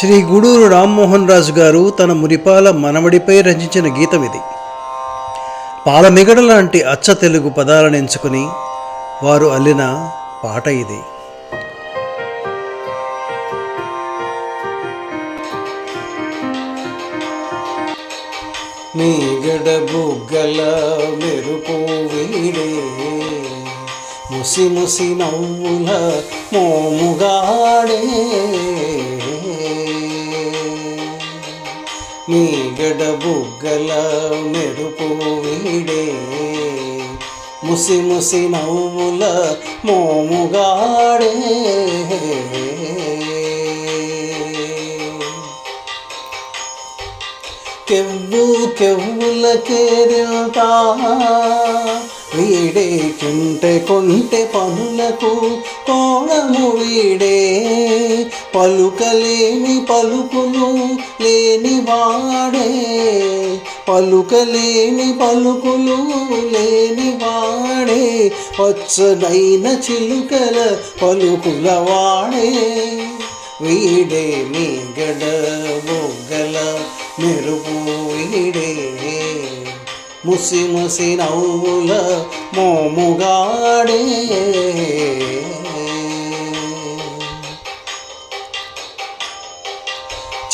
శ్రీ గూడూరు రామ్మోహన్ రాజు గారు తన మురిపాల మనవడిపై రచించిన గీతం ఇది. పాలమిగడ లాంటి అచ్చ తెలుగు పదాలను ఎంచుకుని వారు అల్లిన పాట ఇది. మీ గడబుగ్గల మెరుపు వీడే ముసి ముసి నవ్వుల మోముగాడే. నీ గడబుగ్గల మెరుపు వీడే. ముసి ముసి నవ్వుల మోముగాడే. కెవ్వు కెవ్వుల కేరుతా వీడే కుంటె కొంటె పనులకు కోణము వీడే. పలుకలేని పలుకులు లేని వాడే పలుకలేని పలుకులు లేని వాడే పచ్చనైన చిలుకల పలుకుల వాడే వీడే మీ గడ బొగ్గల మెరుపు వీడే. ముసి ముసి నవ్వుల మోముగాడే.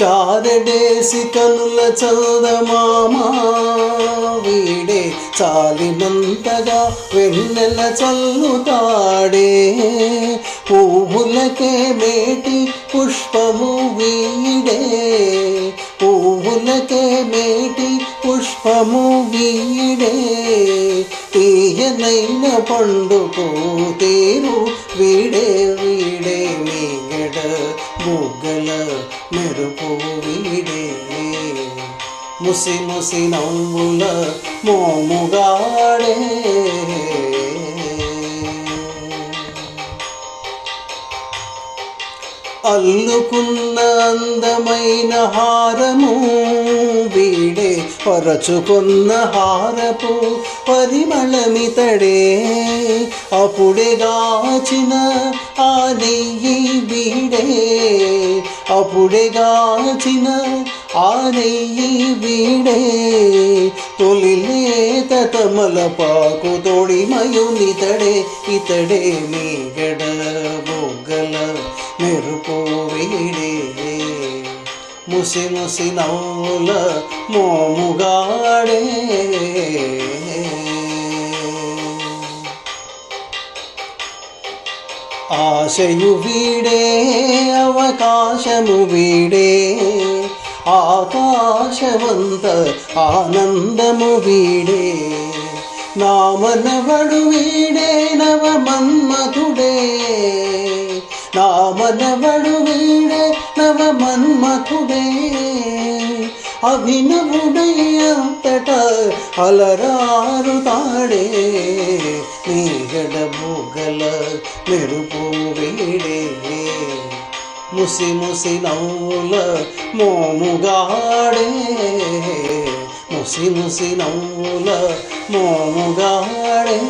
చారడేసి కనుల చందమామా వీడే చాలినంతగా వెన్నెల చల్లుతాడే. పువ్వులకే మేటి పుష్పము వీడే పువ్వులకే మేటి పుష్పము వీడే. తీయనైన పండుకు తీరు వీడే వీడే మీగడ బుగ్గల మెరుపు వీడే. ముసి ముసి నవ్వుల మోముగాడే. అల్లుకున్న అందమైన హారము వీడే. పరచుకున్న హారపు పరిమళమితడే అప్పుడే గాచిన ఆ నెయ్యి వీడే. అప్పుడే గాచిన ఆ నెయ్యి వీడే తొలిలేత తమలపాకు తోడిమయునితడే ఇతడే మీ గడ బొగ్గల మెరుపు వీడే. ముసి ముసి నవ్వుల మోముగాడే ఆశయు వీడే అవకాశము వీడే ఆకాశవంత ఆనందము వీడే. నామనవడు వీడే నవ మన్మథుడే నామనవడు వీడే నవ మన్మథుడే అభినవుడయ్యంతట అలరారుతాడే నీగడ తాడే మెరుపు వేడే. ముసి ముసి నవ్వుల మోముగాడే ముసి ముసి నవ్వుల మోముగాడే